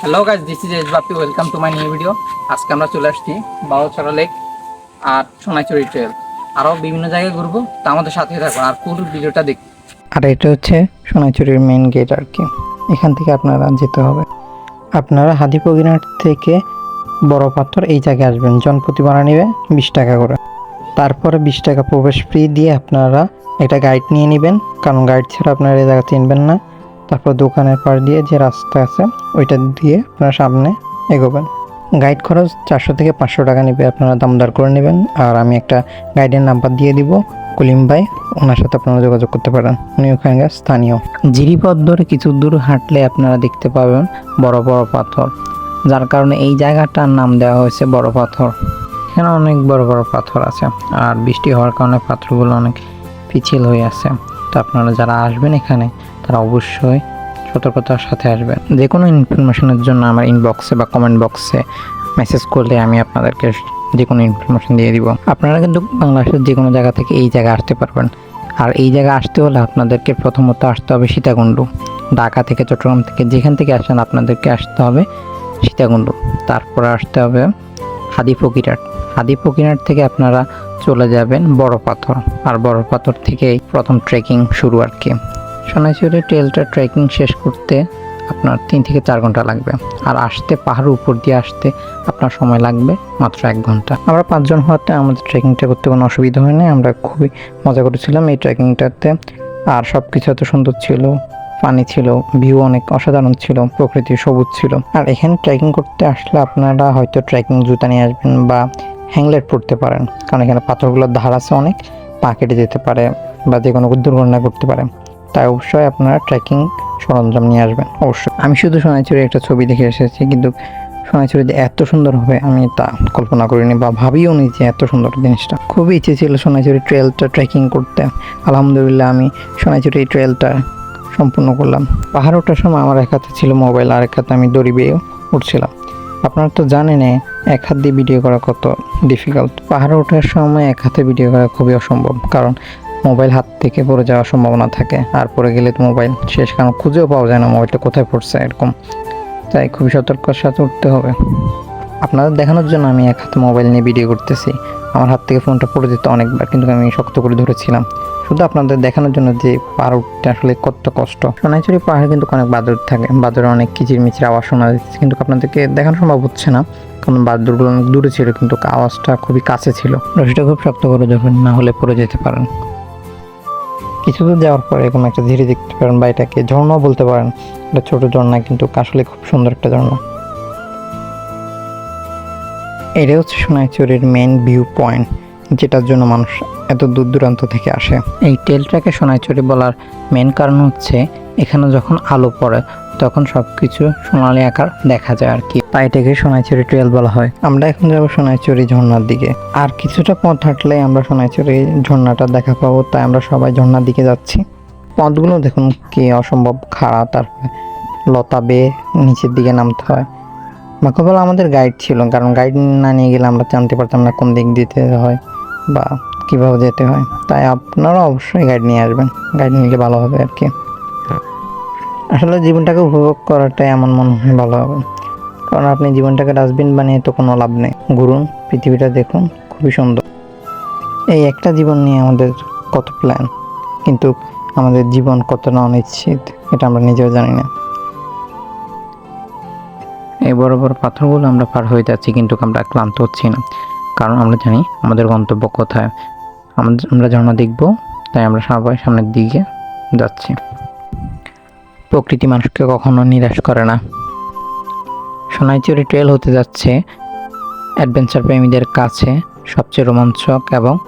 Hello guys this is S Bapi welcome to my new video আজকে আমরা চলে আসছি বাউছড়া লেক আর সোনাইচুরি ট্রেল আরও বিভিন্ন জায়গায় ঘুরবো, তা আমাদের সাথে থাকুন আর পুরো ভিডিওটা দেখ আর এটা হচ্ছে সোনাইচুরির মেন গেট আর কি। এখান থেকে আপনারা যেতে হবে। আপনারা হাদিপগিনার থেকে বড় পাথর এই জায়গায় আসবেন। জনপ্রতি ভাড়া নেবে বিশ টাকা করে। তারপরে বিশ টাকা প্রবেশ ফ্রি দিয়ে আপনারা একটা গাইড নিয়ে নেবেন। কারণ গাইড ছাড়া আপনারা এই জায়গা চিনবেন না। তারপর দোকানের পাশ দিয়ে যে রাস্তা আছে, ওইটা দিয়ে আপনারা সামনে এগোবেন। গাইড খরচ চারশো থেকে পাঁচশো টাকা নেবে, আপনারা দামদার করে নেবেন। আর আমি একটা গাইডের নাম্বার দিয়ে দিব, কলিম ভাই, ওনার সাথে আপনারা যোগাযোগ করতে পারেন। উনি ওখানকার স্থানীয়। জিরিপথ ধরে কিছু দূর হাঁটলে আপনারা দেখতে পাবেন বড় বড় পাথর। যার কারণে এই জায়গাটার নাম দেওয়া হয়েছে বড় পাথর। এখানে অনেক বড় বড় পাথর আছে। আর বৃষ্টি হওয়ার কারণে পাথরগুলো অনেক পিছিল হয়ে আছে। তো আপনারা যারা আসবেন এখানে তারা অবশ্যই সতর্কতার সাথে আসবেন। যে কোনো ইনফরমেশনের জন্য আমার ইনবক্সে বা কমেন্ট বক্সে মেসেজ করলে আমি আপনাদেরকে যে কোনো ইনফরমেশন দিয়ে দিব। আপনারা কিন্তু বাংলাদেশের যে কোনো জায়গা থেকে এই জায়গায় আসতে পারবেন। আর এই জায়গায় আসতে হলে আপনাদেরকে প্রথমত আসতে হবে সীতাকুণ্ড। ঢাকা থেকে চট্টগ্রাম থেকে যেখান থেকে আসেন আপনাদেরকে আসতে হবে সীতাকুণ্ড। তারপরে আসতে হবে হাদি ফকিরহাট। হাদি ফকিরহাট থেকে আপনারা চলে যাবেন বড় পাথর। আর বড় পাথর থেকেই প্রথম ট্রেকিং শুরু আর কি। সোনাইচুরি ট্রেলটা ট্রেকিং শেষ করতে আপনার তিন থেকে চার ঘণ্টা লাগবে। আর আসতে, পাহাড়ের উপর দিয়ে আসতে আপনার সময় লাগবে মাত্র এক ঘণ্টা। আমরা পাঁচজন হওয়াতে আমাদের ট্রেকিংটা করতে কোনো অসুবিধা হয়নি। আমরা খুবই মজা করেছিলাম এই ট্রেকিংটাতে আর সব কিছু এত সুন্দর ছিল পানি ছিল ভিউ অনেক অসাধারণ ছিল, প্রকৃতি সবুজ ছিল। আর এখানে ট্রেকিং করতে আসলে আপনারা হয়তো ট্রেকিং জুতা নিয়ে আসবেন বা হ্যাংলেট পরতে পারেন। কারণ এখানে পাথরগুলোর ধার আছে অনেক, পা কেটে যেতে পারে বা যে কোনো দুর্ঘটনা করতে পারে। তাই অবশ্যই আপনারা ট্রেকিং সরঞ্জাম নিয়ে আসবেন, অবশ্যই। আমি শুধু সোনাইচুরি একটা ছবি দেখে এসেছি, কিন্তু সোনাইচুরি যে এত সুন্দর হবে, আমি তা কল্পনা করিনি বা ভাবিও নি যে এত সুন্দর জিনিসটা। খুবই ইচ্ছে ছিল সোনাইচুরি ট্রেলটা ট্রেকিং করতে। আলহামদুলিল্লাহ, আমি সোনাইচুরি ট্রেলটা সম্পূর্ণ করলাম। পাহাড় ওঠার সময় আমার এক হাতে ছিল মোবাইল আর এক হাতে আমি দড়ি বেয়ে উঠছিলাম। আপনারা তো জানেন এক হাত দিয়ে ভিডিও করা কত ডিফিকাল্ট পাহাড়ে ওঠার সময় এক হাতে ভিডিও করা খুবই অসম্ভব, কারণ মোবাইল হাত থেকে পড়ে যাওয়ার সম্ভাবনা থাকে। আর পড়ে গেলে তো মোবাইল শেষ, কারণ খুঁজেও পাওয়া যায় না মোবাইলটা কোথায় পড়ছে এরকম। তাই খুবই সতর্কতার সাথে উঠতে হবে। আপনাদের দেখানোর জন্য আমি এক হাতে মোবাইল নিয়ে ভিডিও করতেছি। আমার হাত থেকে ফোনটা পড়ে যেত অনেকবার, কিন্তু আমি শক্ত করে ধরেছিলাম। শুধু আপনাদের দেখানোর জন্য যে পাহাড় উঠতে আসলে কত কষ্ট। সোনাইচুরি পাহাড়ে কিন্তু অনেক বাদর থাকে। বাদরে অনেক কিচির মিচির আওয়াজ শোনা যাচ্ছে, কিন্তু আপনাদেরকে দেখানো সম্ভব হচ্ছে না। কারণ বাদরগুলো অনেক দূরে ছিল, কিন্তু আওয়াজটা খুবই কাছে ছিল। রশিটা খুব শক্ত করে ধরবেন, না হলে পড়ে যেতে পারেন। কিছু দূর যাওয়ার পরে এরকম একটা ধীরে দেখতে পারেন বা এটাকে ঝর্ণাও বলতে পারেন। এটা ছোট ঝর্ণা, কিন্তু আসলে খুব সুন্দর একটা ঝর্ণা। এটা হচ্ছে সোনাইচুরির মেন ভিউ পয়েন্ট যেটার জন্য মানুষ এত দূর দূরান্ত থেকে আসে। এই টেলটাকে সোনাইচুরি বলার মেন কারণ হচ্ছে, এখানে যখন আলো পড়ে তখন সব কিছু সোনালি আকার দেখা যায় আর কি। তাই এটাকে সোনাইচুরি ট্রেল বলা হয়। আমরা এখন যাব সোনাইচুরি ঝর্ণার দিকে। আর কিছুটা পথ হাঁটলে আমরা সোনাইচুরি ঝর্ণাটা দেখা পাবো, তাই আমরা সবাই ঝর্ণার দিকে যাচ্ছি। পথগুলো দেখুন কি অসম্ভব খাড়া, তারপরে লতা বেয়ে নিচের দিকে নামতে হয়। মাকবল আমাদের গাইড ছিল, কারণ গাইড না নিয়ে গেলে আমরা জানতে পারতাম না কোন দিক দিতে হয় বা কীভাবে যেতে হয়। তাই আপনারা অবশ্যই গাইড নিয়ে আসবেন। গাইড নিলে ভালো হবে আর কি। আসলে জীবনটাকে উপভোগ করাটাই এমন মনে হয় ভালো হবে। কারণ আপনি জীবনটাকে ডাস্টবিন বানিয়ে তো কোনো লাভ নেই। ঘুরুন, পৃথিবীটা দেখুন, খুবই সুন্দর। এই একটা জীবন নিয়ে আমাদের কত প্ল্যান কিন্তু আমাদের জীবন কতটা অনিশ্চিত, এটা আমরা নিজেও জানি না। এই বড় বড় পাথরগুলো আমরা পার হয়ে যাচ্ছি, কিন্তু আমরা ক্লান্ত হচ্ছি না। কারণ আমরা জানি আমাদের গন্তব্য কোথায়। আমরা ঝর্ণা দেখব, তাই আমরা সবাই সামনের দিকে যাচ্ছি। প্রকৃতি মানুষকে কখনো নিরাশ করে না। সোনাইচুরি ট্রেল হতে যাচ্ছে। অ্যাডভেঞ্চার প্রেমীদের কাছে সবচেয়ে রোমাঞ্চক এবং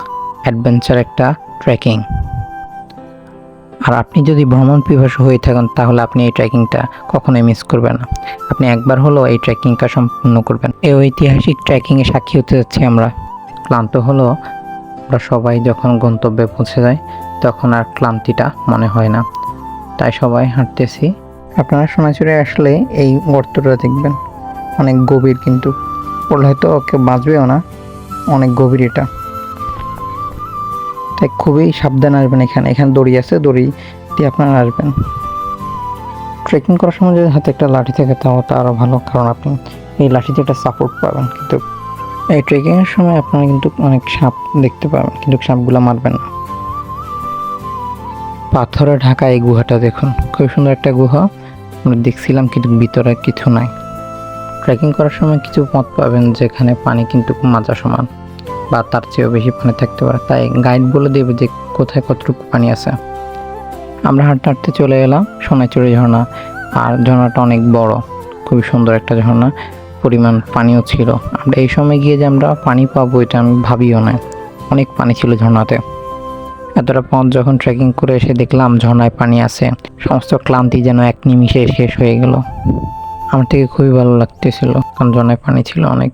অ্যাডভেঞ্চার একটা ট্রেকিং। আর আপনি যদি ভ্রমণ পিপাসু হয়ে থাকেন, তাহলে আপনি এই ট্রেকিংটা কখনোই মিস করবেন না। আপনি একবার হলেও এই ট্রেকিংটা সম্পূর্ণ করবেন। এই ঐতিহাসিক ট্রেকিংয়ে সাক্ষী হতে যাচ্ছি আমরা। ক্লান্ত হলো আমরা সবাই যখন গন্তব্যে পৌঁছে যাই, তখন আর ক্লান্তিটা মনে হয় না। তাই সবাই হাঁটতেছি। আপনারা সোনাচুরে আসলে এই গর্তটা দেখবেন। অনেক গভীর কিন্তু। পড়লে হয়তো কেউ বাঁচবেও না। অনেক গভীর এটা। তাই খুবই সাবধান আসবেন এখানে। এখানে দড়ি আছে, দড়ি দিয়ে আপনারা আসবেন। ট্রেকিং করার সময় যদি হাতে একটা লাঠি থাকে তাও তো আরও ভালো। কারণ আপনি এই লাঠিতে একটা সাপোর্ট পাবেন। কিন্তু এই ট্রেকিংয়ের সময় আপনারা কিন্তু অনেক সাপ দেখতে পাবেন। কিন্তু সাপগুলো মারবেন না। পাথরে ঢাকা এই গুহাটা দেখুন। খুব সুন্দর একটা গুহা। আমরা দেখছিলাম কিন্তু ভিতরে কিছু নাই। ট্রেকিং করার সময় কিছু পথ পাবেন যেখানে পানি কিন্তু মাজা সমান বা তার চেয়েও বেশি পানি থাকতে পারে। তাই গাইড বলে দেবে যে কোথায় কতটুকু পানি আছে। আমরা হাঁটতে হাঁটতে চলে এলাম সোনাইচুরি ঝর্ণা। আর ঝর্ণাটা অনেক বড়। খুবই সুন্দর একটা ঝর্ণা। পরিমাণ পানিও ছিল। আমরা এই সময় গিয়ে যে আমরা পানি পাবো, এটা আমি ভাবিও না অনেক পানি ছিল ঝর্ণাতে। এতটা পথ যখন ট্রেকিং করে এসে দেখলাম ঝর্ণায় পানি আছে, সমস্ত ক্লান্তি যেন এক নিমিষে শেষ হয়ে গেল। আমার থেকে খুবই ভালো লাগতেছিল, কারণ ঝর্ণায় পানি ছিল অনেক।